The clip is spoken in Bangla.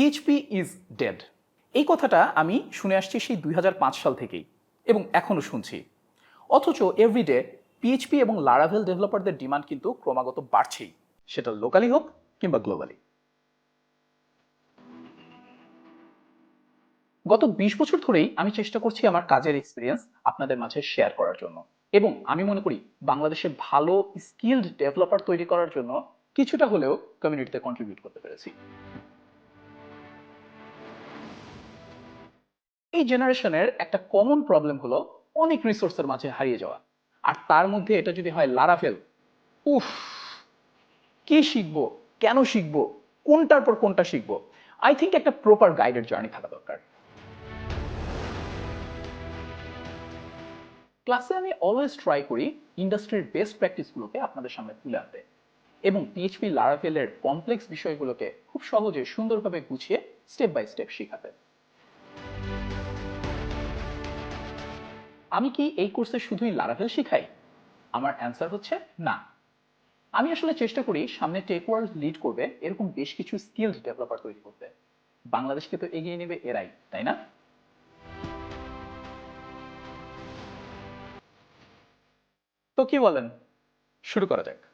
পিএইচপি ইজ ডেড এই কথাটা আমি শুনে আসছি সেই দুই হাজার পাঁচ সাল থেকেই, এবং এখনও শুনছি। অথচ এভরিডে পিএইচপি এবং লারাভেল ডেভেলপারদের ডিমান্ড কিন্তু ক্রমাগত বাড়ছেই। সেটা লোকালি হোক কিংবা গ্লোবালি গত বিশ বছর ধরেই আমি চেষ্টা করছি আমার কাজের এক্সপিরিয়েন্স আপনাদের মাঝে শেয়ার করার জন্য। এবং আমি মনে করি বাংলাদেশে ভালো স্কিলড ডেভেলপার তৈরি করার জন্য কিছুটা হলেও কমিউনিটিতে কন্ট্রিবিউট করতে পেরেছি। এই জেনারেশনের একটা কমন প্রবলেম হলো অনেক রিসোর্সের মাঝে হারিয়ে যাওয়া। আর তার মধ্যে এটা যদি হয় লারাফেল উফ, কি শিখব, কেন শিখব, কোনটার পর কোনটা শিখব? আই থিঙ্ক একটা প্রপার গাইডের জার্নি থাকা দরকার। ক্লাসে আমি অলওয়েজ ট্রাই করি ইন্ডাস্ট্রির বেস্ট প্র্যাকটিসগুলোকে আপনাদের সামনে তুলে আনতে এবং পিএইচপি লারাফেলের কমপ্লেক্স বিষয়গুলোকে খুব সহজে সুন্দরভাবে গুছিয়ে স্টেপ বাই স্টেপ শেখাতে। আমি কি এই কোর্সে শুধুই লারাভেল শিখাই? আমার অ্যান্সার হচ্ছে না। আমি আসলে চেষ্টা করি সামনে টেক ওয়ার্ল্ড লিড করবে, এরকম বেশ কিছু স্কিলড ডেভেলপার তৈরি করতে। বাংলাদেশকে তো এগিয়ে নেবে এরাই, তাই না? তো কি বলেন? শুরু করা যাক।